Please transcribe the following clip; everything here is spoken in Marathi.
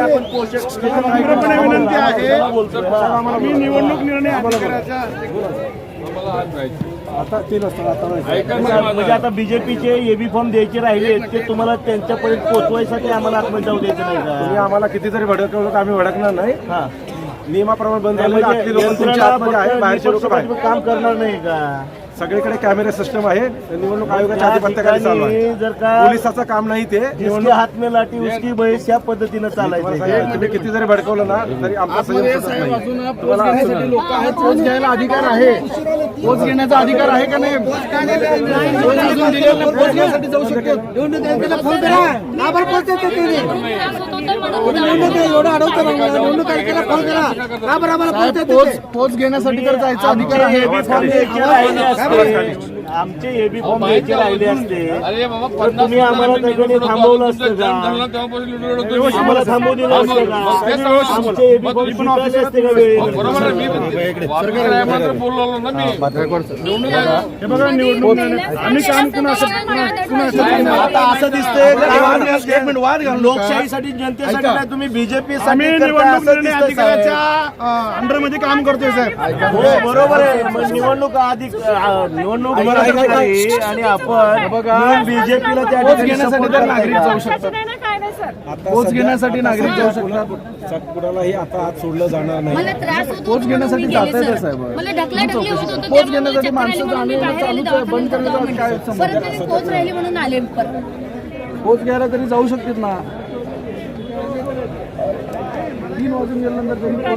आपण पोषक नम्रपणे विनंती आहे. निवडणूक निर्णय अधिकाऱ्याच्या आता तीन नाही. म्हणजे आता बीजेपीचे एबी फॉर्म द्यायचे राहिले ते तुम्हाला त्यांच्यापर्यंत पोहोचवायसाठी आम्हाला आतमध्ये जाऊ द्यायचं नाही तुम्ही का आम्हाला किती जरी भडकवलं तर आम्ही भडकणार नाही. हा. नियमाप्रमाणे बंद झाले म्हणजे काम करणार नाही का? सगळीकडे कॅमेरा सिस्टम आहे. निवडणूक आयोगाच्या चालू आहे. जर का पोलिसाचं काम नाही ते. जिसके हात में लाठी उसकी बहेस या पद्धतीनं चालायचं तुम्ही किती जरी भडकवलं ना तरी आमचा संयम आतमध्ये सुटत साहेब नाही. अजून पोच घेण्यासाठी लोक आहेत पोच घ्यायला अधिकार आहे. पोच घेण्याचा अधिकार आहे का नाही? अजून दिलेला घेण्यासाठी जाऊ शकतो. पोच घेण्यासाठी तर जायचा अधिकार आहे. एबी आमचे एबी फॉर्म द्यायचे राहिले असते. तर तुम्ही आम्हाला त्या ठिकाणी थांबवलं असतं का? आम्हाला थांबवू दिलं असतं का? आमचे एबी फॉर्म स्वीकारले असते का हे बघा निवडणूक निर्णय आम्ही काम कुणाचं आता असं दिसतंय का लोकशाहीसाठी जनतेसाठी नाही तुम्ही बीजेपी आम्ही निवडणूक निर्णय अधिकाऱ्याच्या अंडरमध्ये काम करतोय साहेब. हो बरोबर आहे. निवडणूक अधिक निवडणूक आणि आपण बीजेपीला त्या पोच ठिकाणी? जाऊ शकतात नाही ना काय नाही सर आता पोच घेण्यासाठी नागरिक जाऊ शकतात. कुणालाही आता आत सोडलं जाणार नाही पोच घेण्यासाठी जाता सर. साहेब. मला ढकला ढकली होत होतं पोच घेण्यासाठी माणसं म्हणून मी जाणं बाहेर आले, चालूच आहे. बंद करण्याचं काय पोच राहिली म्हणून आले परत पोच घ्यायला तरी जाऊ शकतात ना तीन वाजून गेल्यानंतर तरी